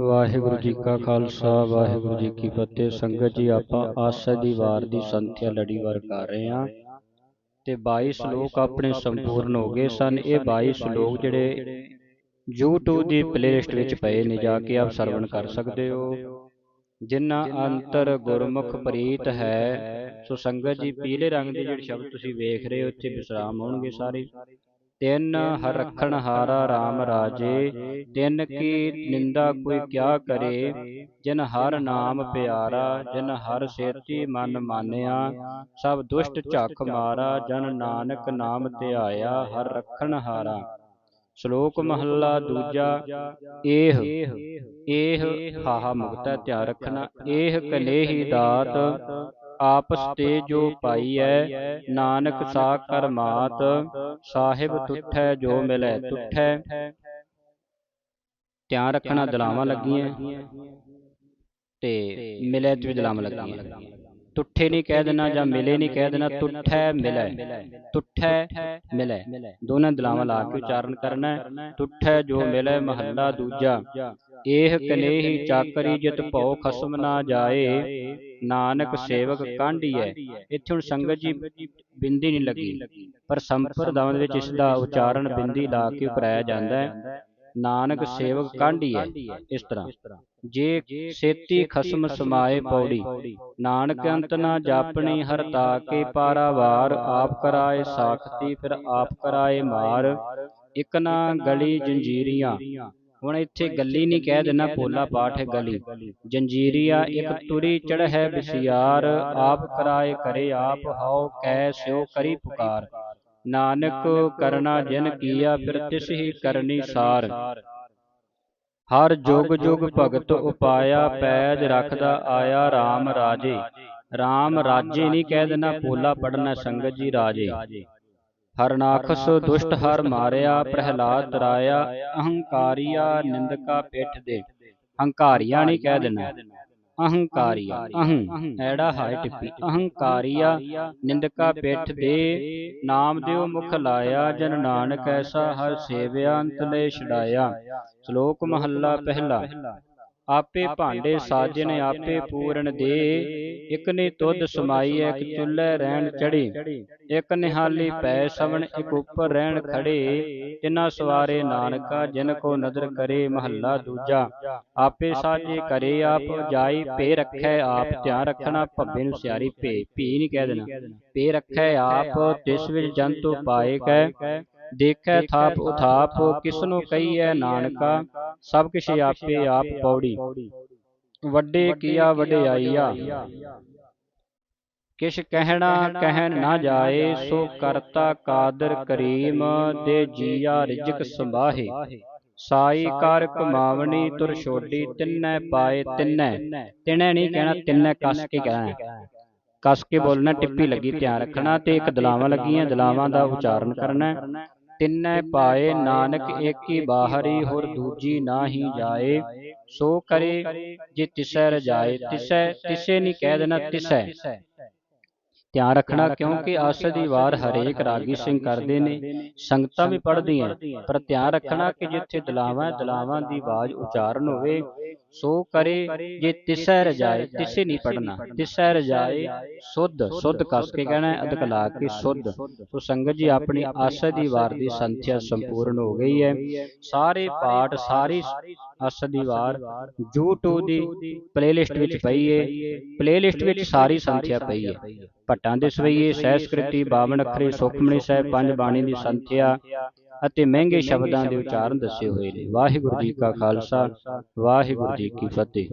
ਵਾਹਿਗੁਰੂ ਜੀ ਕਾ ਖਾਲਸਾ ਵਾਹਿਗੁਰੂ ਜੀ ਕੀ ਫਤਿਹ। ਸੰਗਤ ਜੀ ਆਪਾਂ ਆਸਾ ਦੀ ਵਾਰ ਦੀ ਸੰਥਿਆ ਲੜੀਵਾਰ ਕਰ ਰਹੇ ਹਾਂ। ਤੇ 22 ਸ਼ਲੋਕ ਆਪਣੇ ਸੰਪੂਰਨ ਹੋ ਗਏ ਸਨ। ਇਹ 22 ਸ਼ਲੋਕ ਜਿਹੜੇ YouTube ਦੀ ਪਲੇਲਿਸਟ ਵਿੱਚ ਪਏ ਨੇ ਜਾ ਕੇ ਆਪ ਸਰਵਣ ਕਰ ਸਕਦੇ ਹੋ। ਜਿਨ੍ਹਾਂ ਅੰਤਰ ਗੁਰਮੁਖ ਪ੍ਰੀਤ ਹੈ ਸੋ ਸੰਗਤ ਜੀ ਪੀਲੇ ਰੰਗ ਦੇ ਜਿਹੜੇ ਸ਼ਬਦ ਤੁਸੀਂ ਵੇਖ ਰਹੇ ਹੋ ਇੱਥੇ ਵਿਸਰਾਮ ਹੋਣਗੇ ਸਾਰੇ। ਤਿੰਨ ਹਰ ਰਖਣ ਹਾਰਾ RAM ਰਾਜੇ ਤਿੰਨ ਕੀ ਨਿੰਦਾ ਕੋਈ ਕਿਆ ਕਰੇ? ਜਿਨ ਹਰ ਨਾਮ ਪਿਆਰਾ ਜਿਨ ਹਰ ਸੇਤੀ ਮਨ ਮਾਨਿਆ ਸਭ ਦੁਸ਼ਟ ਝੱਖ ਮਾਰਾ ਜਨ ਨਾਨਕ ਨਾਮ ਧਿਆਇਆ ਹਰ ਰਖਣ ਹਾਰਾ। ਸ਼ਲੋਕ ਮਹੱਲਾ ਦੂਜਾ ਇਹ ਇਹ ਹਾਹਾ ਮੁਕਤਾ ਧਿਆਨ ਰੱਖਣਾ। ਇਹ ਕਲੇਹੀ ਦਾਤ ਆਪਸ ਤੇ ਜੋ ਪਾਈਐ ਨਾਨਕ ਸਾ ਕਰ ਮਾਤ ਸਾਹਿਬ ਤੁਠੈ ਜੋ ਮਿਲੈ ਤੁਠੈ। ਧਿਆਨ ਰੱਖਣਾ ਦਲਾਵਾਂ ਲੱਗੀਆਂ। ਤੇ ਮਿਲੇ ਤੇ ਦਲਾਵਾਂ ਲੱਗੀਆਂ। ਤੁਠੇ ਨਹੀਂ ਕਹਿ ਦੇਣਾ ਜਾਂ ਮਿਲੇ ਨਹੀਂ ਕਹਿ ਦੇਣਾ ਤੁਠੈ ਮਿਲੈ। ਤੁਠੈ ਮਿਲੈ। ਦੋਨਾਂ ਦਲਾਵਾਂ ਲਾ ਕੇ ਉਚਾਰਨ ਕਰਨਾ ਹੈ ਤੁਠੈ ਜੋ ਮਿਲੈ ਮਹੱਲਾ ਦੂਜਾ। ਇਹ ਕਲੇਹੀ ਚਾਕਰੀ ਜਿਤ ਭਉ ਖਸਮ ਨਾ ਜਾਏ। ਨਾਨਕ ਸੇਵਕ ਕਾਂਢੀਐ। ਇੱਥੇ ਹੁਣ ਸੰਗਤ ਜੀ ਬਿੰਦੀ ਨਹੀਂ ਲੱਗੀ। ਪਰ ਸੰਪਰਦਾਵਾਂ ਦੇ ਵਿੱਚ ਇਸ ਦਾ ਉਚਾਰਨ ਬਿੰਦੀ ਲਾ ਕੇ ਕਰਾਇਆ ਜਾਂਦਾ ਹੈ। ਨਾਨਕ ਸੇਵਕ ਕਾਂਢੀਐ ਇਸ ਤਰ੍ਹਾਂ। ਜੇ ਸੇਤੀ ਖਸਮ ਸਮਾਏ ਪੌੜੀ ਨਾਨਕ ਅੰਤ ਨਾ ਜਾਪਣੀ ਹਰਤਾ ਕੇ ਪਾਰਾਵਾਰ ਆਪ ਕਰਾਏ ਸਾਖਤੀ ਫਿਰ ਆਪ ਕਰਾਏ ਮਾਰ। ਇਕ ਨਾ ਗਲੀ ਜੰਜੀਰੀਆਂ। ਹੁਣ ਇੱਥੇ ਗੱਲੀ ਨਹੀਂ ਕਹਿ ਦੇਣਾ ਪੋਲਾ ਪਾਠ ਹੈ ਗਲੀ। ਜੰਜੀਰੀਆ ਇੱਕ ਤੁਰੀ ਚੜ੍ਹੈ ਬਿਸਿਆਰ ਆਪ ਕਰਾਏ ਕਰੇ ਆਪ ਹਉ ਕੈ ਸਿਓ ਕਰੀ ਪੁਕਾਰ। ਨਾਨਕ ਕਰਨਾ ਜਿਨ ਕੀਆ ਫਿਰ ਤਿਸ ਹੀ ਕਰਨੀ ਸਾਰ। ਹਰ ਜੁਗ ਜੁਗ ਭਗਤ ਉਪਾਇਆ ਪੈਜ ਰੱਖਦਾ ਆਇਆ RAM ਰਾਜੇ। RAM ਰਾਜੇ ਨਹੀਂ ਕਹਿ ਦੇਣਾ ਪੋਲਾ ਪੜਨਾ ਸੰਗਤ ਜੀ ਰਾਜੇ। ਹਰਨਾਖਸ ਦੁਸ਼ਟ ਹਰ ਮਾਰਿਆ ਪ੍ਰਹਿਲਾਦ ਤਰਾਇਆ ਅਹੰਕਾਰੀਆ ਨਿੰਦਕਾ ਪਿੱਠ ਦੇ। ਹੰਕਾਰੀਆ ਨਹੀਂ ਕਹਿ ਦੇਣਾ। ਅਹੰਕਾਰੀਆ ਅਹੰ। ਐੜਾ ਹਾਇ ਟਿੱਪੀ ਅਹੰਕਾਰੀਆ ਨਿੰਦਕਾ ਪਿੱਠ ਦੇ ਨਾਮ ਦਿਓ ਮੁਖ ਲਾਇਆ ਜਨ ਨਾਨਕ ਐਸਾ ਹਰ ਸੇਵਿਆ ਅੰਤ ਲੈ ਛਡਾਇਆ। ਸ਼ਲੋਕ ਮਹੱਲਾ ਪਹਿਲਾ। ਆਪੇ ਭਾਂਡੇ ਸਾਜਣ ਆਪੇ ਪੂਰਨ ਦੇ ਇਕ ਨੇ ਤੁਧ ਸਮਾਈ ਇਕ ਚੁੱਲ੍ਹੇ ਰਹਿਣ ਚੜੀ ਇਕ ਨਿਹਾਲੀ ਪੈ ਸਵਣ ਇਕ ਉੱਪਰ ਰਹਿਣ ਖੜੇ। ਤਿਨਾ ਸਵਾਰੇ ਨਾਨਕਾ ਜਿਨ ਕੋ ਨਦਰ ਕਰੇ ਮਹੱਲਾ ਦੂਜਾ। ਆਪੇ ਸਾਜੇ ਕਰੇ ਆਪ ਜਾਈ ਭੇ ਰੱਖੈ ਆਪ ਧਿਆਨ ਰੱਖਣਾ ਭੱਬੇ ਨੂੰ ਸਿਆਰੀ ਭੇ ਭੀ ਨਹੀਂ ਕਹਿ ਦੇਣਾ। ਭੇ ਰੱਖੈ ਆਪ ਤਿਸ ਵਿੱਚ ਜੰਤੂ ਪਾਏ ਕੈ। ਦੇਖੈ ਥਾਪ ਉਥਾਪ ਕਿਸਨੂੰ ਕਹੀਐ ਨਾਨਕਾ ਸਭ ਕਿਛ ਆਪੇ ਆਪ ਪੌੜੀ। ਵੱਡੇ ਕੀਆ ਵਡਿਆਈਆ ਕਿਛ ਕਹਿਣਾ ਕਹਿਣ ਨਾ ਜਾਏ ਸੋ ਕਰਤਾ ਕਾਦਰ ਕਰੀਮ ਦੇ ਜੀਆ ਰਿਜਕ ਸੰਭਾਹੇ। ਸਾਈ ਕਰ ਕਮਾਵਣੀ ਤੁਰ ਛੋਡੀ ਤਿੰਨੈ ਪਾਏ ਤਿੰਨੈ। ਤਿੰਨੈ। ਨਹੀਂ ਕਹਿਣਾ ਤਿੰਨੈ ਕੱਸ ਕੇ ਕਹਿਣਾ। ਕੱਸ ਕੇ ਬੋਲਣਾ ਟਿੱਪੀ ਲੱਗੀ ਧਿਆਨ ਰੱਖਣਾ ਤੇ ਇੱਕ ਦਲਾਵਾਂ ਲੱਗੀਆਂ ਦਲਾਵਾਂ ਦਾ ਉਚਾਰਨ ਕਰਨਾ। ਤਿੰਨੈ ਪਾਏ ਨਾਨਕ ਏਕ ਬਾਹਰੀ ਹੋਰ ਦੂਜੀ ਨਾ ਹੀ ਜਾਏ। ਸੋ ਕਰੇ ਜੇ ਤਿਸੈ ਰਜਾਏ। ਤਿਸੈ ਤਿਸੇ ਨਹੀਂ ਕਹਿ ਦੇਣਾ ਤਿਸੈ ਧਿਆਨ ਰੱਖਣਾ ਕਿਉਂਕਿ ਆਸ ਦੀ ਵਾਰ ਹਰੇਕ ਰਾਗੀ ਸਿੰਘ ਕਰਦੇ ਨੇ। ਸੰਗਤਾਂ ਵੀ ਪੜ੍ਹਦੀਆਂ ਪਰ ਧਿਆਨ ਰੱਖਣਾ ਕਿ ਜਿੱਥੇ ਦਲਾਵਾਂ ਦਲਾਵਾਂ ਦੀ ਆਵਾਜ਼ ਉਚਾਰਨ ਹੋਵੇ। ਸੋ ਕਰੇ ਜੇ ਤਿਸੈ ਰਜਾਏ ਤਿਸੇ ਨਹੀਂ ਪੜਨਾ ਤਿਸੈ ਰਜਾਏ ਸੁੱਧ ਸੁੱਧ ਕਸ ਕੇ ਕਹਿਣਾ ਹੈ ਅਧਕ ਲਾ ਕੇ ਸੁੱਧ। ਸੋ ਸੰਗਤ ਜੀ, ਆਪਣੀ ਆਸਾ ਦੀ ਵਾਰ ਦੀ ਸੰਥਿਆ ਸੰਪੂਰਨ ਹੋ ਗਈ ਹੈ। ਸਾਰੇ ਪਾਠ, ਸਾਰੀ ਆਸਾ ਦੀ ਵਾਰ YouTube ਦੀ ਪਲੇਲਿਸਟ ਵਿੱਚ ਪਈ ਹੈ ਪਲੇਲਿਸਟ ਵਿੱਚ ਸਾਰੀ ਸੰਥਿਆ ਪਈ ਹੈ ਭੱਟਾਂ ਦੇ ਸਵਈਏ, ਸਹਿਸਕ੍ਰਿਤੀ 52 ਅੱਖਰੀ ਸੁਖਮਣੀ ਸਾਹਿਬ, ਪੰਜ ਬਾਣੀ ਦੀ ਸੰਥਿਆ। ਅਤੇ ਮਹਿੰਗੇ ਸ਼ਬਦਾਂ ਦੇ ਉਚਾਰਨ ਦੱਸੇ ਹੋਏ ਨੇ। ਵਾਹਿਗੁਰੂ ਜੀ ਕਾ ਖਾਲਸਾ ਵਾਹਿਗੁਰੂ ਜੀ ਕੀ ਫਤਿਹ।